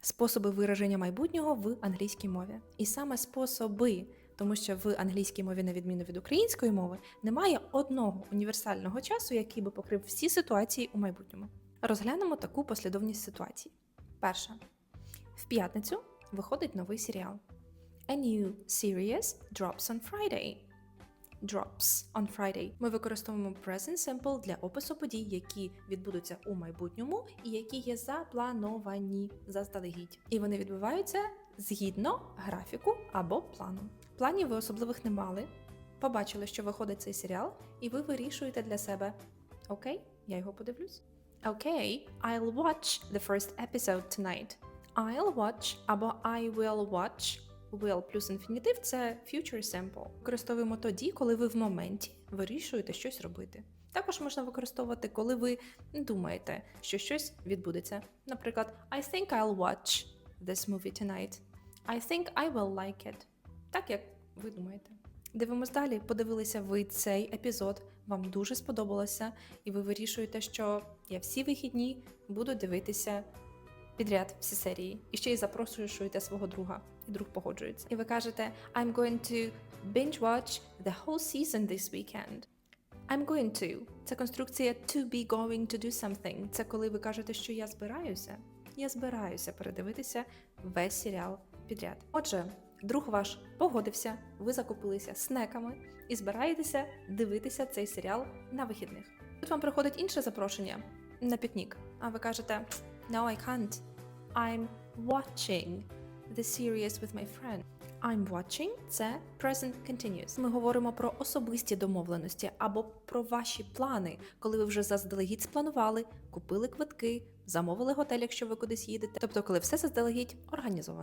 способи вираження майбутнього в англійській мові. І саме способи, тому що в англійській мові, на відміну від української мови, немає одного універсального часу, який би покрив всі ситуації у майбутньому. Розглянемо таку послідовність ситуацій. Перша. В п'ятницю виходить новий серіал. A new series drops on Friday. Drops on Friday. Ми використовуємо present simple для опису подій, які відбудуться у майбутньому і які є заплановані заздалегідь. І вони відбуваються згідно графіку або плану. Планів ви особливих не мали. Побачили, що виходить цей серіал, і ви вирішуєте для себе: Окей, я його подивлюсь. Окей, I'll watch the first episode tonight. I'll watch або I will watch. Will плюс інфінітив це future simple. Використовуємо тоді, коли ви в моменті вирішуєте щось робити. Також можна використовувати, коли ви думаєте, що щось відбудеться. Наприклад, I think I'll watch this movie tonight. I think I will like it. Так як ви думаєте. Дивимось далі. Подивилися ви цей епізод, вам дуже сподобалося, і ви вирішуєте, що я всі вихідні буду дивитися підряд всі серії. І ще й запрошуєте свого друга, і друг погоджується. І ви кажете: I'm going to binge watch the whole season this weekend. I'm going to. Це конструкція to be going to do something. Це коли ви кажете, що я збираюся. Я збираюся передивитися весь серіал підряд. Отже, друг ваш погодився, ви закупилися снеками і збираєтеся дивитися цей серіал на вихідних. Тут вам приходить інше запрошення на пікнік, а ви кажете: No, I can't. I'm watching the series with my friend. I'm watching – це present continuous. Ми говоримо про особисті домовленості або про ваші плани, коли ви вже заздалегідь спланували, купили квитки, замовили готель, якщо ви кудись їдете. Тобто, коли все заздалегідь організовано.